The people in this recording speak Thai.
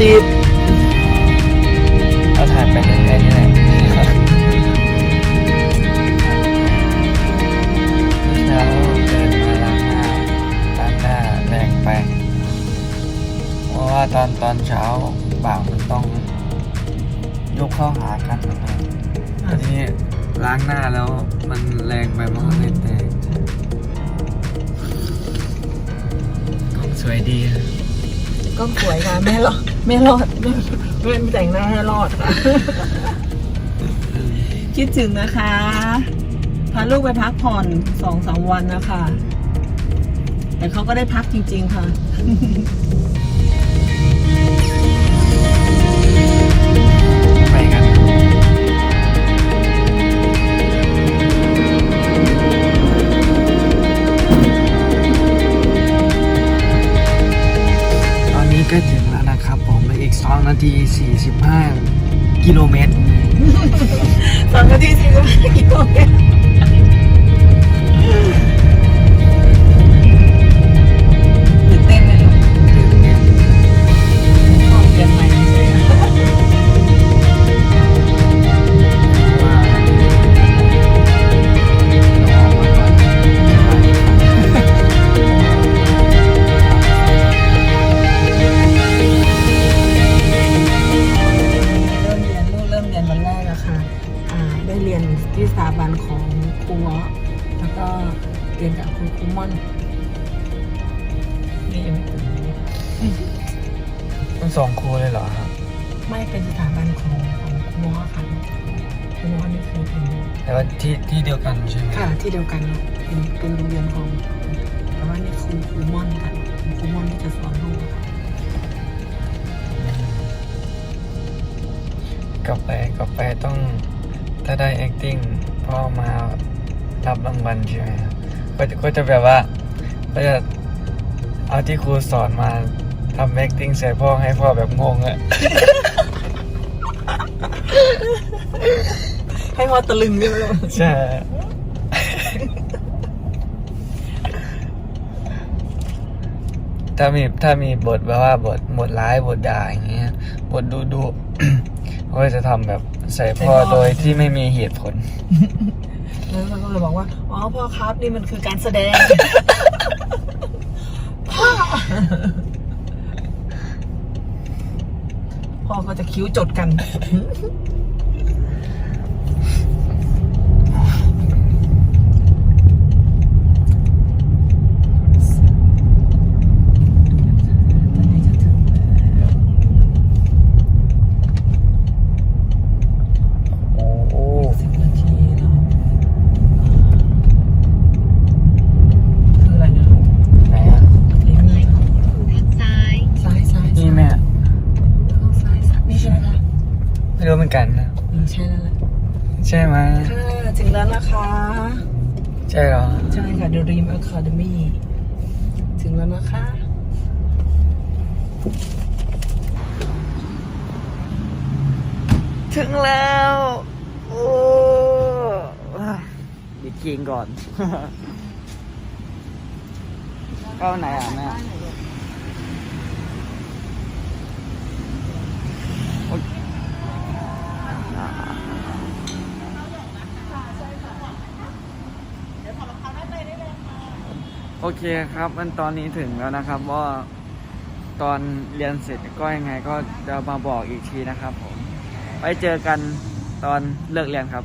ติดเอาถ่ายไปเรื่อยๆนี่แหละเช้าเดินมาล้างหน้าล้างหน้าแรงไป เพราะว่าตอนตอนเช้าบ่างมันต้องยกเข้าหากันนะครับอันนี้ล้างหน้าแล้วมันแรงไปมันก็เลยแตกกล้องสวยดีอะ ก็สวยค่ะแม่รอดแม่รอดแม่แม่แต่งหน้าให้รอดค่ะคิดถึงนะคะ พาลูกไปพักผ่อนสองสามวันนะคะ แต่เขาก็ได้พักจริง ๆ ค่ะ 15 กิโลเมตร สองนาทีสี่สิบห้ากิโลเมตร เรียนกับคุณครูม่อนนี่ยังไม่ถึงต้องสองครูเลยเหรอครับ ไม่เป็นสถาบันของของครูเงาะค่ะครูเงาะนี่คือเป็นแต่ว่าที่ที่เดียวกันใช่ไหมค่ะที่เดียวกันลูกเป็นเป็นโรงเรียนของแต่ว่านี่ครูครูม่อนค่ะครูม่อนที่จะสอนลูกอะค่ะกลับไปกลับไปต้องถ้าได้ acting พ่อมารับรางวัลใช่ไหมครับ ก็จะก็จะแบบว่าก็จะเอาที่ครูสอนมาทำ acting ใส่พ่อให้พ่อแบบงงอะให้พ่อตะลึงด้วยลูกใช่ ถ้ามีถ้ามีบทแบบว่าบทบทร้ายบทด่าอย่างเงี้ยบทดูดูเขาก็จะทำแบบใส่พ่อโดยที่ไม่มีเหตุผล แล้วเราก็เลยบอกว่า อ๋อพ่อครับนี่มันคือการแสดง พ่อ พ่อก็จะคิ้วจดกัน โอ้โห สิบนาทีแล้วคืออะไรเนี่ยลูก ไหนอะ เลี้ยงนี่ ทางซ้าย ซ้ายซ้าย นี่แม่ เข้าซ้ายซ้ายนี่ใช่ไหมคะ ไม่รู้ เหมือนกันนะอืมใช่แล้วแหละใช่ไหมค่ะถึงแล้วนะคะ ใช่เหรอใช่ค่ะ The Dream Academy ถึงแล้วนะคะ ถึงแล้ว โอ้ดิกินก่อน เข้าไหนอะแม่โอเค โอเคครับมันตอนนี้ถึงแล้วนะครับว่าตอนเรียนเสร็จก็ยังไงก็จะมาบอกอีกทีนะครับผม ไปเจอกันตอนเลิกเรียนครับ